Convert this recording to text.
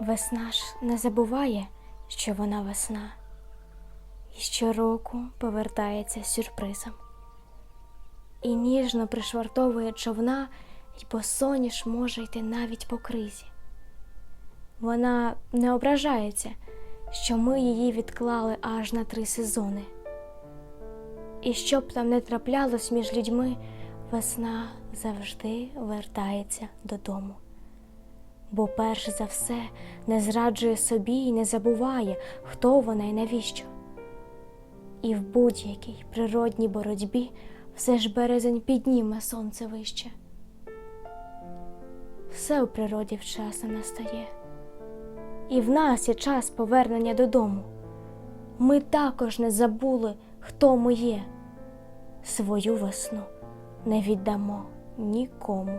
Весна ж не забуває, що вона весна, і щороку повертається сюрпризом. І ніжно пришвартовує човна, й босоніж може йти навіть по кризі. Вона не ображається, що ми її відклали аж на три сезони. І що б там не траплялось між людьми, весна завжди вертається додому. Бо перш за все не зраджує собі і не забуває, хто вона і навіщо. І в будь-якій природній боротьбі все ж березень підніме сонце вище. Все у природі вчасно настає, і в нас є час повернення додому. Ми також не забули, хто ми є. Свою весну не віддамо нікому.